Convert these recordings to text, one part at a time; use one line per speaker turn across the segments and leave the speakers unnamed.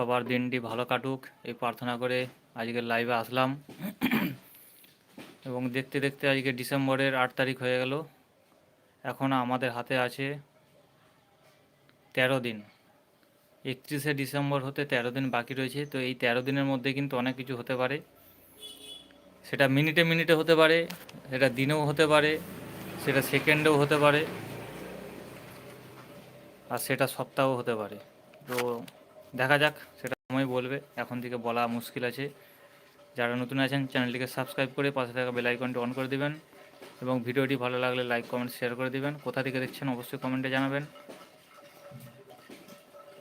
সবার দিনটি ভালো কাটুক। এই প্রার্থনা করে আজকের লাইভে আসলাম। এবং দেখতে দেখতে আজকে ডিসেম্বরের আট তারিখ হয়ে গেল। এখন আমাদের হাতে আছে তেরো দিন। একত্রিশে ডিসেম্বর হতে তেরো দিন বাকি রয়েছে। তো এই তেরো দিনের মধ্যে কিন্তু অনেক কিছু হতে পারে। সেটা মিনিটে মিনিটে হতে পারে, সেটা দিনেও হতে পারে, সেটা সেকেন্ডেও হতে পারে, আর সেটা সপ্তাহও হতে পারে। তো দেখা যাক, সেটা সময় বলবে। এখন থেকে বলা মুশকিল আছে। যারা নতুন আছেন, চ্যানেলটিকে সাবস্ক্রাইব করে পাশে থাকা বেল আইকনটি অন করে দিবেন এবং ভিডিওটি ভালো লাগলে লাইক, কমেন্ট, শেয়ার করে দিবেন। কোথা থেকে দেখছেন অবশ্যই কমেন্টে জানাবেন।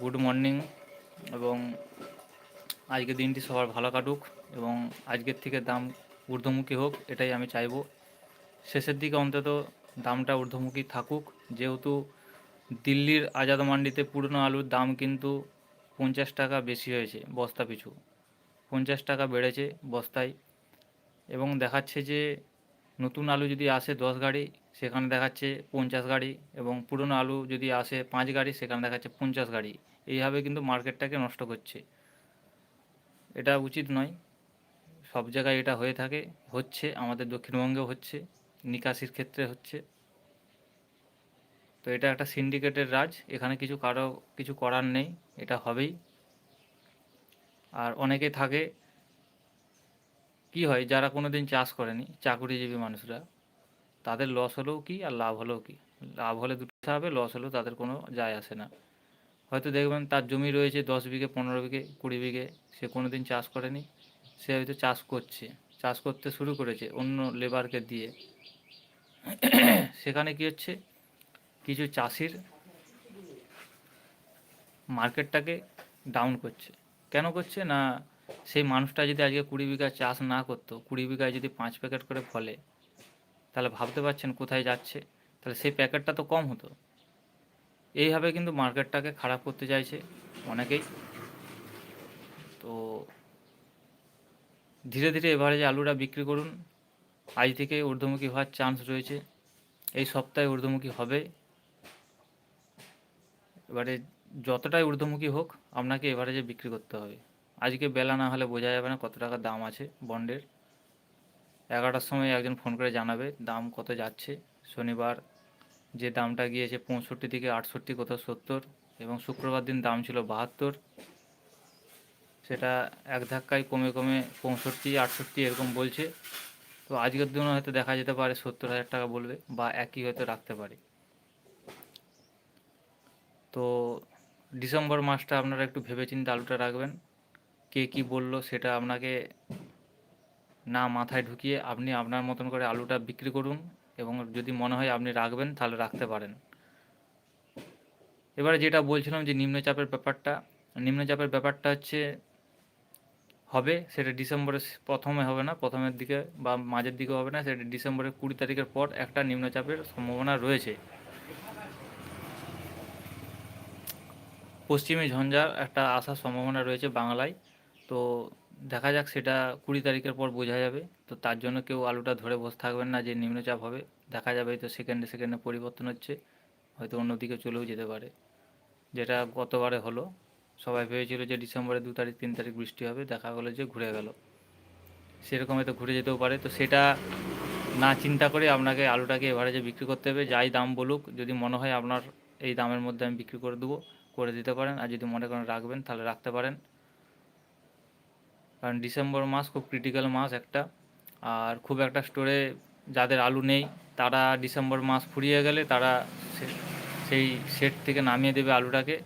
গুড মর্নিং এবং আজকের দিনটি সবার ভালো কাটুক এবং আজকের থেকে দাম ঊর্ধ্বমুখী হোক, এটাই আমি চাইব। শেষের দিকে অন্তত দামটা ঊর্ধ্বমুখী থাকুক। যেহেতু দিল্লির আজাদ মান্ডিতে পুরনো আলুর দাম কিন্তু পঞ্চাশ টাকা বেশি হয়েছে বস্তা পিছু। পঞ্চাশ টাকা বেড়েছে বস্তায় এবং দেখাচ্ছে যে নতুন আলু যদি আসে দশ গাড়ি, সেখানে দেখাচ্ছে পঞ্চাশ গাড়ি এবং পুরনো আলু যদি আসে পাঁচ গাড়ি, সেখানে দেখাচ্ছে পঞ্চাশ গাড়ি। এইভাবে কিন্তু মার্কেটটাকে নষ্ট করছে। এটা উচিত নয়। সব জায়গায় এটা হয়ে থাকে, হচ্ছে, আমাদের দক্ষিণবঙ্গেও হচ্ছে, নিকাশির ক্ষেত্রে হচ্ছে। তো এটা একটা সিন্ডিকেটের রাজ, এখানে কিছু কারও, কিছু করার নেই। এটা হবেই। আর অনেকে থাকে, কি হয়, যারা কোনো দিন চাষ করেনি, চাকুরিজীবী মানুষরা, তাদের লস হলেও কি আর লাভ হলেও কি? লাভ হলে দুটো হবে লস হলেও তাদের কোনো যায় আসে না। হয়তো দেখবেন তার জমি রয়েছে দশ বিঘে, পনেরো বিঘে, কুড়ি বিঘে, সে কোনো দিন চাষ করেনি, সে হয়তো চাষ করছে, চাষ করতে শুরু করেছে অন্য লেবারকে দিয়ে। সেখানে কি হচ্ছে, কিছু চাষির মার্কেটটাকে ডাউন করছে। কেন করছে? না, সেই মানুষটা যদি আজকে কুড়ি বিঘা চাষ না করতো, কুড়ি বিঘায় যদি পাঁচ প্যাকেট করে ফলে, তাহলে ভাবতে পারছেন কোথায় যাচ্ছে? তাহলে সেই প্যাকেটটা তো কম হতো। এইভাবে কিন্তু মার্কেটটাকে খারাপ করতে চাইছে অনেকেই। তো ধীরে ধীরে এবারে যে আলুটা বিক্রি করুন, আজ থেকে ঊর্ধ্বমুখী হওয়ার চান্স রয়েছে। এই সপ্তাহে ঊর্ধ্বমুখী হবে। এবারে যতটাই ঊর্ধ্বমুখী হোক, আপনাকে এবারে যে বিক্রি করতে হবে। আজকে বেলা না হলে বোঝা যাবে না কত টাকা দাম আছে বন্ডের। এগারোটার সময় একজন ফোন করে জানাবে দাম কত যাচ্ছে। শনিবার যে দামটা গিয়েছে পঁয়ষট্টি থেকে আটষট্টি, কোথাও সত্তর এবং শুক্রবার দিন দাম ছিল বাহাত্তর। সেটা এক ধাক্কায় কমে কমে পঁয়ষট্টি, আটষট্টি এরকম বলছে। তো আজকের দিনে হয়তো দেখা যেতে পারে সত্তর হাজার টাকা বলবে বা একই হয়তো রাখতে পারে। তো ডিসেম্বর মাসটা আপনারা একটু ভেবে ভেবেচিন্তে আলুটা রাখবেন। কে কি বলল সেটা আপনাকে না মাথায় ঢুকিয়ে আপনি আপনার মতন করে আলুটা বিক্রি করুন এবং যদি মনে হয় আপনি রাখবেন তাহলে রাখতে পারেন। এবারে যেটা বলছিলাম যে নিম্নচাপের ব্যাপারটা নিম্নচাপের ব্যাপারটা হচ্ছে হবে, সেটা ডিসেম্বরের প্রথমে হবে না, প্রথমের দিকে বা মাঝের দিকে হবে না, সেটা ডিসেম্বরের কুড়ি তারিখের পর একটা নিম্নচাপের সম্ভাবনা রয়েছে। পশ্চিমী ঝঞ্ঝা একটা আসার সম্ভাবনা রয়েছে বাংলায়। তো দেখা যাক সেটা কুড়ি তারিখের পর বোঝা যাবে। তো তার জন্য কেউ আলুটা ধরে বসে থাকবেন না যে নিম্নচাপ হবে। দেখা যাবে তো সেকেন্ডে সেকেন্ডে পরিবর্তন হচ্ছে। হয়তো অন্যদিকে চলেও যেতে পারে। যেটা গতবারে হলো। সবাই ভেবেছিল যে ডিসেম্বরে দু তারিখ, তিন তারিখ বৃষ্টি হবে। দেখা গেলো যে ঘুরে গেল। সেরকম হয়তো ঘুরে যেতেও পারে। তো সেটা না চিন্তা করে আপনাকে আলুটাকে এভারেজে বিক্রি করতে হবে। যাই দাম বলুক, যদি মনে হয় আপনার এই দামের মধ্যে আমি বিক্রি করে দেবো। করে দিতে পারেন। আর যদি মনে করেন রাখবেন, তাহলে রাখতে পারেন। কারণ ডিসেম্বর মাস খুব ক্রিটিক্যাল মাস একটা। আর খুব একটা স্টোরে যাদের আলু নেই, তারা ডিসেম্বর মাস ফুরিয়ে গেলে তারা সেই সেট থেকে নামিয়ে দেবে আলুটাকে।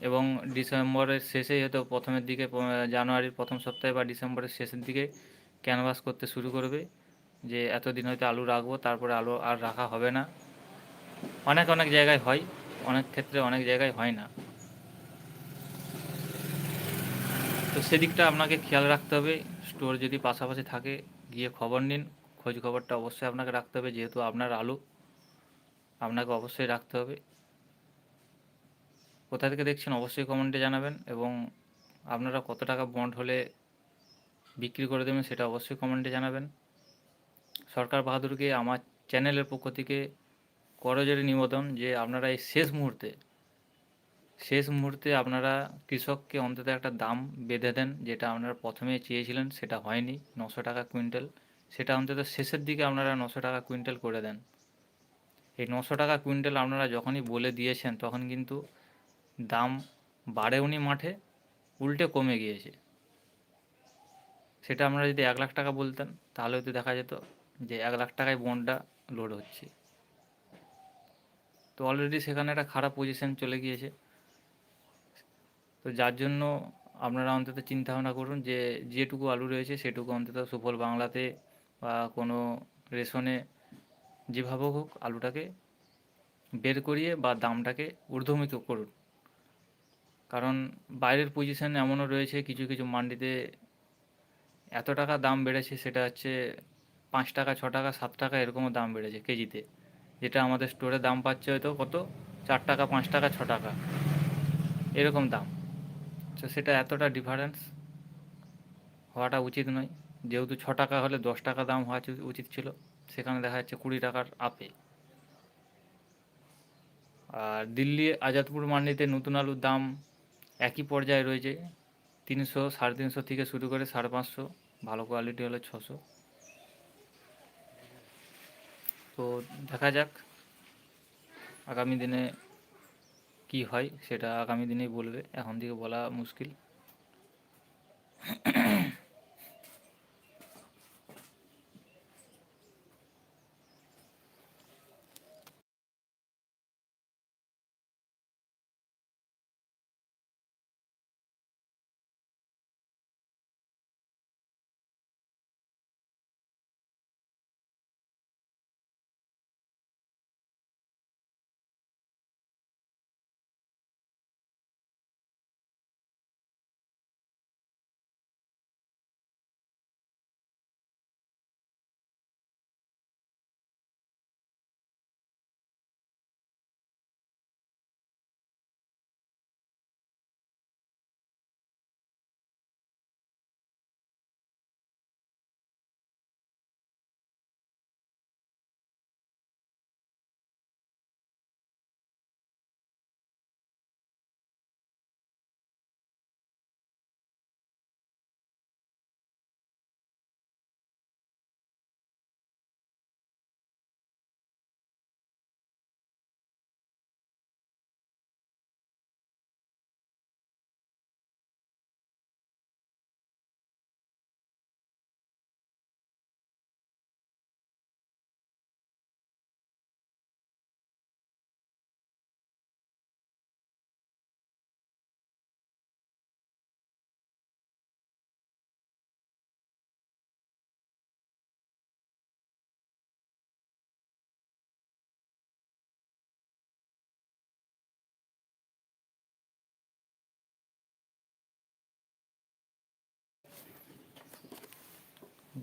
এবং ডিসেম্বরের শেষেই হয়তো প্রথমের দিকে জানুয়ারির প্রথম সপ্তাহে বা ডিসেম্বরের শেষের দিকে ক্যানভাস করতে শুরু করবে। যে এতদিন হয়তো আলু রাখব, তারপরে আলু আর রাখা হবে না। অনেক অনেক জায়গায় হয়। অনেক ক্ষেত্রে অনেক জায়গায় হয় না। তো সেদিকটা আপনাকে খেয়াল রাখতে হবে। স্টোর যদি পাশাপাশি থাকে, গিয়ে খবর নিন। খোঁজ খবরটা অবশ্যই আপনাকে রাখতে হবে, যেহেতু আপনার আলু, আপনাকে অবশ্যই রাখতে হবে। কোথা থেকে দেখছেন অবশ্যই কমেন্টে জানাবেন এবং আপনারা কত টাকা বন্ড হলে বিক্রি করে দেবেন সেটা অবশ্যই কমেন্টে জানাবেন। সরকার বাহাদুরকে, আমার চ্যানেলের পক্ষ থেকে করজোরে নিবেদন যে আপনারা এই শেষ মুহূর্তে শেষ মুহূর্তে আপনারা কৃষককে অন্তত একটা দাম বেঁধে দেন, যেটা আপনারা প্রথমে চেয়েছিলেন, সেটা হয়নি, নশো টাকা কুইন্টাল। সেটা অন্তত শেষের দিকে আপনারা নশো টাকা কুইন্টাল করে দেন। এই নশো টাকা কুইন্টাল আপনারা যখনই বলে দিয়েছেন, তখন কিন্তু দাম বাড়েওনি মাঠে, উল্টে কমে গিয়েছে। সেটা আপনারা যদি এক লাখ টাকা বলতেন তাহলে হয়তো দেখা যেত যে এক লাখ টাকায় বন্ডটা লোড হচ্ছে। তো অলরেডি সেখানে একটা খারাপ পজিশন চলে গিয়েছে। তো যার জন্য আপনারা অন্তত চিন্তা ভাবনা করুন যে, যেটুকু আলু রয়েছে সেটুকু অন্তত সুফল বাংলাতে বা কোনো রেশনে যেভাবে হোক আলুটাকে বের করিয়ে বা দামটাকে ঊর্ধ্বমুখী করুন। কারণ বাইরের পজিশন এমনও রয়েছে কিছু কিছু মান্ডিতে এত টাকা দাম বেড়েছে, সেটা হচ্ছে পাঁচ টাকা, ছ টাকা, সাত টাকা এরকমও দাম বেড়েছে কেজিতে। যেটা আমাদের স্টোরে দাম পাচ্ছে হয়তো কত? চার টাকা, পাঁচ টাকা, ছ টাকা। এরকম দাম। তো সেটা এতটা ডিফারেন্স হওয়াটা উচিত নয়। যেহেতু ছ টাকা হলে দশ টাকা দাম হওয়া উচিত ছিল। সেখানে দেখা যাচ্ছে কুড়ি টাকার আপে আর দিল্লি, আজাদপুর মান্ডিতে নতুন আলুর দাম একই পর্যায়ে রয়েছে। তিনশো, সাড়ে তিনশো থেকে শুরু করে সাড়ে পাঁচশো। ভালো কোয়ালিটি হলে ছশো। তো দেখা যাক আগামী দিনে কি হয়, সেটা আগামী দিনেই বলবে। এখন থেকে বলা মুশকিল।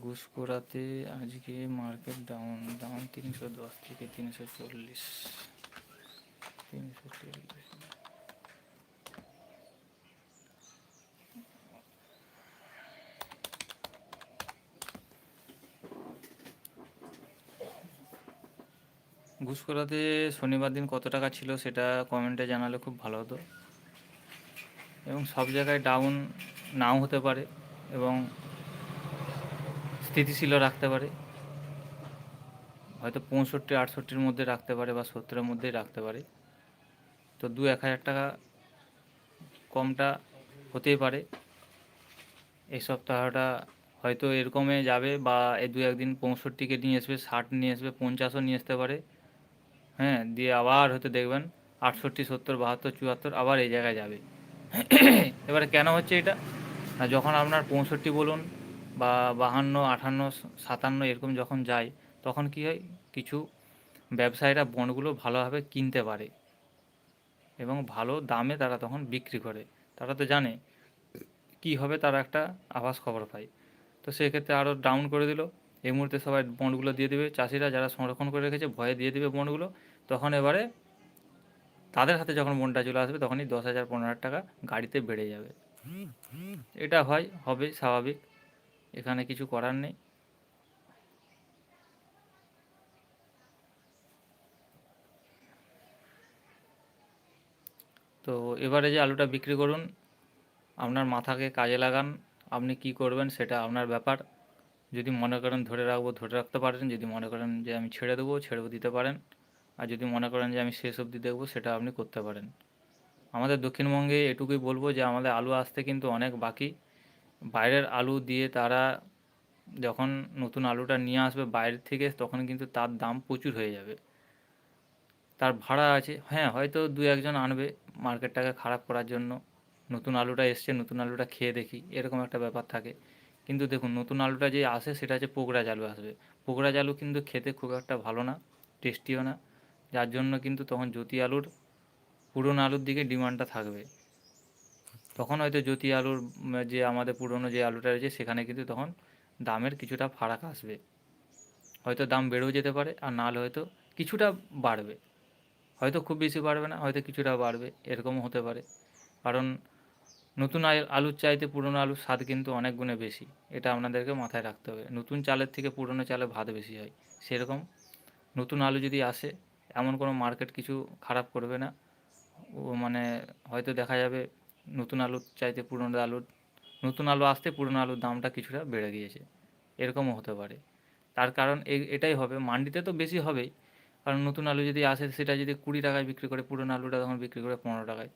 ঘুষকোড়াতে আজকে মার্কেট ডাউন ডাউন তিনশো দশ থেকে তিনশো চল্লিশ। তিনশো চল্লিশ। ঘুষকোড়াতে শনিবার দিন কত টাকা ছিল সেটা কমেন্টে জানালে খুব ভালো হতো। এবং সব জায়গায় ডাউন নাও হতে পারে এবং স্থিতিশীলও রাখতে পারে। হয়তো পঁয়ষট্টি, আটষট্টির মধ্যে রাখতে পারে বা সত্তরের মধ্যেই রাখতে পারে। তো দু এক হাজার টাকা কমটা হতেই পারে। এই সপ্তাহটা হয়তো এরকমে যাবে বা এই দু একদিন পঁয়ষট্টিকে নিয়ে আসবে, ষাট নিয়ে আসবে, পঞ্চাশও নিয়ে আসতে পারে। হ্যাঁ দিয়ে আবার হয়তো দেখবেন আটষট্টি, সত্তর, বাহাত্তর, চুয়াত্তর আবার এই জায়গায় যাবে। এবারে কেন হচ্ছে এটা? না, যখন আপনার পঁয়ষট্টি বলুন বা বাহান্ন আটান্ন সাতান্ন এরকম যখন যায়, তখন কি হয়? কিছু ব্যবসায়ীরা বন্ডগুলো ভালোভাবে কিনতে পারে এবং ভালো দামে তারা তখন বিক্রি করে। তারা তো জানে কি হবে তারা একটা আভাস খবর পায়। তো সেক্ষেত্রে আরও ডাউন করে দিল। এই মুহূর্তে সবাই বন্ডগুলো দিয়ে দেবে। চাষিরা যারা সংরক্ষণ করে রেখেছে, ভয়ে দিয়ে দেবে বন্ডগুলো তখন এবারে তাদের হাতে যখন বন্ডটা চলে আসবে, তখনই দশ হাজার, পনেরো হাজার টাকা গাড়িতে বেড়ে যাবে। এটা হয়, হবে স্বাভাবিক। এখানে কিছু করার নেই। তো এবারে যে আলুটা বিক্রি করুন, আপনার মাথাকে কাজে লাগান, আপনি কি করবেন সেটা আপনার ব্যাপার। যদি মনে করেন ধরে রাখব, ধরে রাখতে পারেন, যদি মনে করেন যে আমি ছেড়ে দেবো, ছেড়েও দিতে পারেন। আর যদি মনে করেন যে আমি শেষ অবধি দেখব, সেটা আপনি করতে পারেন। আমাদের দক্ষিণবঙ্গে এটুকুই বলব যে, আমাদের আলু আসতে কিন্তু অনেক বাকি। বাইরের আলু দিয়ে তারা যখন নতুন আলুটা নিয়ে আসবে বাইরে থেকে, তখন কিন্তু তার দাম প্রচুর হয়ে যাবে। তার ভাড়া আছে। হ্যাঁ হয়তো দু একজন আনবে মার্কেটটাকে খারাপ করার জন্য। নতুন আলুটা এসছে, নতুন আলুটা খেয়ে দেখি, এরকম একটা ব্যাপার থাকে। কিন্তু দেখুন, নতুন আলুটা যে আসে, সেটা হচ্ছে পোকরাজ আলু আসবে। পোকরাজ আলু কিন্তু খেতে খুব একটা ভালো না, টেস্টিও না। যার জন্য কিন্তু তখন জ্যোতি আলুর, পুরনো আলুর দিকে ডিমান্ডটা থাকবে। তখন হয়তো জ্যোতি আলুর যে আমাদের পুরনো যে আলুটা রয়েছে, সেখানে কিন্তু তখন দামের কিছুটা ফারাক আসবে। হয়তো দাম বেড়েও যেতে পারে, আর নাহলে হয়তো কিছুটা বাড়বে। হয়তো খুব বেশি বাড়বে না, হয়তো কিছুটা বাড়বে, এরকমও হতে পারে। কারণ নতুন আল- আলুর চাইতে পুরনো আলুর স্বাদ কিন্তু অনেক গুণে বেশি। এটা আপনাদেরকে মাথায় রাখতে হবে। নতুন চালের থেকে পুরনো চালে ভাত বেশি হয়। সেরকম নতুন আলু যদি আসে, এমন কোনো মার্কেট কিছু খারাপ করবে না। ও মানে হয়তো দেখা যাবে নতুন আলুর চাইতে পুরনো আলুর, নতুন আলু আসতে পুরনো আলুর দামটা কিছুটা বেড়ে গিয়েছে। এরকমও হতে পারে। তার কারণ এটাই হবে। মান্ডিতে তো বেশি হবেই কারণ নতুন আলু যদি আসে, সেটা যদি কুড়ি টাকায় বিক্রি করে, পুরনো আলুটা তখন বিক্রি করে পনেরো টাকায়।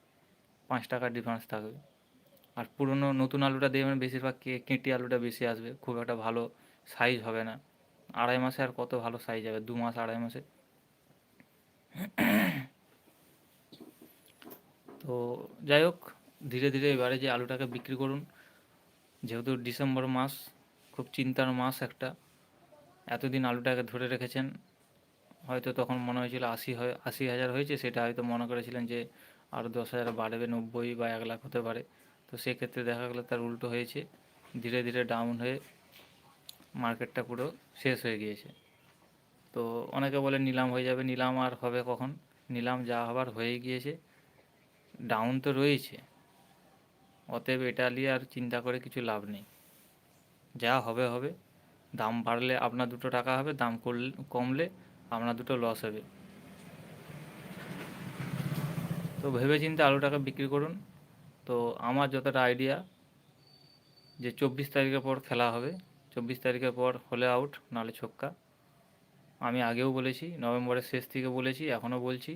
পাঁচ টাকার ডিফারেন্স থাকবে। আর পুরনো, নতুন আলুটা দেখবেন বেশিরভাগ কে- কেঁটি আলুটা বেশি আসবে। খুব একটা ভালো সাইজ হবে না। আড়াই মাসে আর কত ভালো সাইজ হবে দু মাস, আড়াই মাসে। তো যাই হোক ধীরে ধীরে এবারে যে আলুটাকে বিক্রি করুন, যেহেতু ডিসেম্বর মাস, খুব চিন্তার মাস একটা, এতদিন আলুটাকে ধরে রেখেছেন, হয়তো তখন মনে হয়েছিল আশি হয়, আশি হাজার হয়েছে, সেটা হয়তো মনে করেছিলেন যে আরও দশ হাজার বাড়বে, নব্বই বা এক লাখ হতে পারে। তো সেক্ষেত্রে দেখা গেলো তার উল্টো হয়েছে, ধীরে ধীরে ডাউন হয়ে মার্কেটটা পুরো শেষ হয়ে গিয়েছে। তো অনেকে বলে নিলাম হয়ে যাবে, নিলাম আর হবে কখন? নিলাম যা হবার হয়ে গিয়েছে ডাউন তো রয়েছে। অতএব এটা নিয়ে আর চিন্তা করে কিছু লাভ নেই। যা হবে হবে। দাম বাড়লে আপনার দুটো টাকা হবে, দাম কমলে আপনার দুটো লস হবে। তো ভেবে চিন্তে আলুটাকে বিক্রি করুন। তো আমার যতটা আইডিয়া যে চব্বিশ তারিখের পর খেলা হবে। চব্বিশ তারিখের পর হলে আউট নাহলে ছক্কা। আমি আগেও বলেছি, নভেম্বরের শেষ থেকে বলেছি, এখনও বলছি।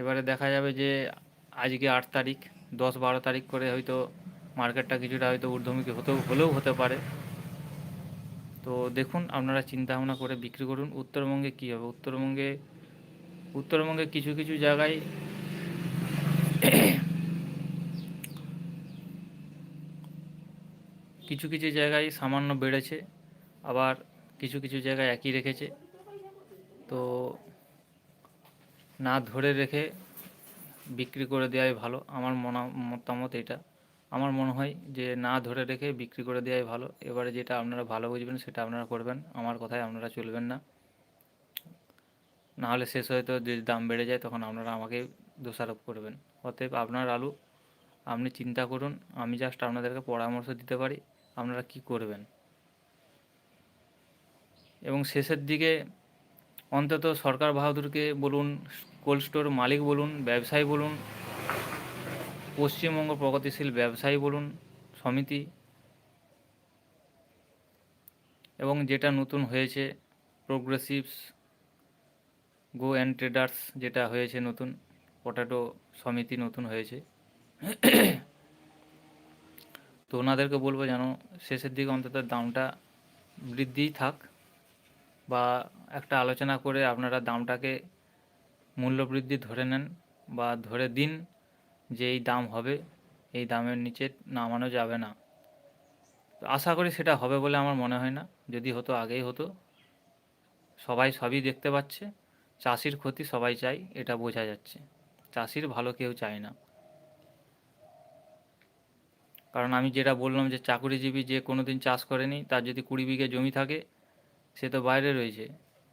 এবারে দেখা যাবে যে আজকে আট তারিখ, দশ বারো তারিখ করে হয়তো মার্কেটটা কিছুটা হয়তো ঊর্ধ্বমুখী হতেও, হলেও হতে পারে। তো দেখুন, আপনারা চিন্তা ভাবনা করে বিক্রি করুন। উত্তরবঙ্গে কী হবে? উত্তরবঙ্গে উত্তরবঙ্গে কিছু কিছু জায়গায় কিছু কিছু জায়গায় সামান্য বেড়েছে, আবার কিছু কিছু জায়গায় একই রেখেছে। তো না ধরে রেখে বিক্রি করে দেওয়াই ভালো। আমার মনা, মতামত এটা। আমার মনে হয় যে না ধরে রেখে বিক্রি করে দেওয়াই ভালো। এবারে যেটা আপনারা ভালো বুঝবেন সেটা আপনারা করবেন। আমার কথায় আপনারা চলবেন না। না হলে শেষ হয়তো যদি দাম বেড়ে যায় তখন আপনারা আমাকে দোষারোপ করবেন। অতএব আপনার আলু আপনি চিন্তা করুন। আমি জাস্ট আপনাদেরকে পরামর্শ দিতে পারি আপনারা কি করবেন। এবং শেষের দিকে অন্তত সরকার বাহাদুরকে বলুন কোল্ড স্টোর মালিক বলুন, ব্যবসায়ী বলুন, পশ্চিমবঙ্গ প্রগতিশীল ব্যবসায়ী বলুন, সমিতি, এবং যেটা নতুন হয়েছে প্রোগ্রেসিভস গো অ্যান্ড ট্রেডার্স যেটা হয়েছে নতুন পটাটো সমিতি নতুন হয়েছে। তো ওনাদেরকে বলব যেন শেষের দিকে অন্তত দামটা বৃদ্ধিই থাক, বা একটা আলোচনা করে আপনারা দামটাকে মূল্য বৃদ্ধি ধরে নেন বা ধরে দিন যে এই দাম হবে, এই দামের নিচে নামানো যাবে না। আশা করি সেটা হবে বলে আমার মনে হয় না। যদি হতো আগেই হতো। সবাই সবই দেখতে পাচ্ছে। চাষির ক্ষতি সবাই চাই এটা বোঝা যাচ্ছে। চাষির ভালো কেউ চায় না। কারণ আমি যেটা বললাম যে চাকুরিজীবী যে কোনো দিন চাষ করেনি, তার যদি কুড়ি বিঘে জমি থাকে, সে তো বাইরে রয়েছে।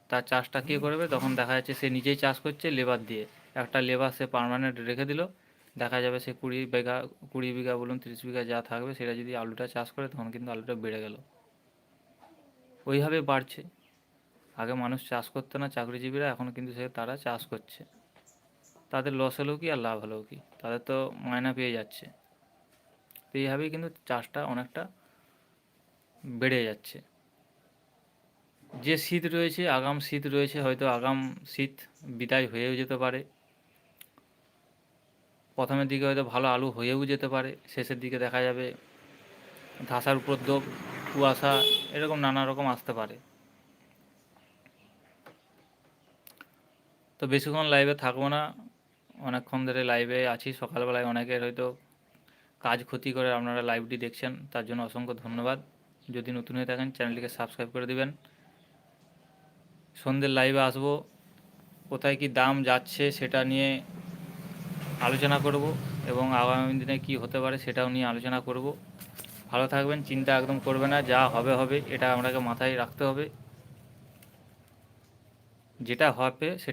তার চাষটা কে করবে? তখন দেখা যাচ্ছে সে নিজেই চাষ করছে লেবার দিয়ে। একটা লেবার সে পার্মানেন্ট রেখে দিল। দেখা যাবে সে কুড়ি বিঘা কুড়ি বিঘা বলুন, তিরিশ বিঘা যা থাকবে, সেটা যদি আলুটা চাষ করে, তখন কিন্তু আলুটা বেড়ে গেল। ওইভাবে বাড়ছে। আগে মানুষ চাষ করতো না, চাকরিজীবীরা, এখন কিন্তু সে তারা চাষ করছে। তাদের লস হলেও কি আর লাভ হলেও কি? তাদের তো মায়না পেয়ে যাচ্ছে। তো এইভাবেই কিন্তু চাষটা অনেকটা বেড়ে যাচ্ছে। যে শীত রয়েছে, আগাম শীত রয়েছে, হয়তো আগাম শীত বিদায় হয়েও যেতে পারে। প্রথমের দিকে হয়তো ভালো আলু হয়েও যেতে পারে, শেষের দিকে দেখা যাবে ধসার উপদ্রব, কুয়াশা, এরকম নানা রকম আসতে পারে। তো বেশিক্ষণ লাইভে থাকব না, অনেকক্ষণ ধরে লাইভে আছি। সকালবেলায় অনেকের হয়তো কাজ ক্ষতি করে আপনারা লাইভটি দেখছেন, তার জন্য অসংখ্য ধন্যবাদ। যদি নতুন হয়ে থাকেন চ্যানেলটিকে সাবস্ক্রাইব করে দিবেন। সন্ধ্যের লাইভে আসব। কোথায় কি দাম যাচ্ছে সেটা নিয়ে আলোচনা করব এবং আগামী দিনে কি হতে পারে সেটাও নিয়ে আলোচনা করব। ভালো থাকবেন, চিন্তা একদম করবে না, যা হবে হবে, এটা আপনাকে মাথায় রাখতে হবে। যেটা হবে সেটা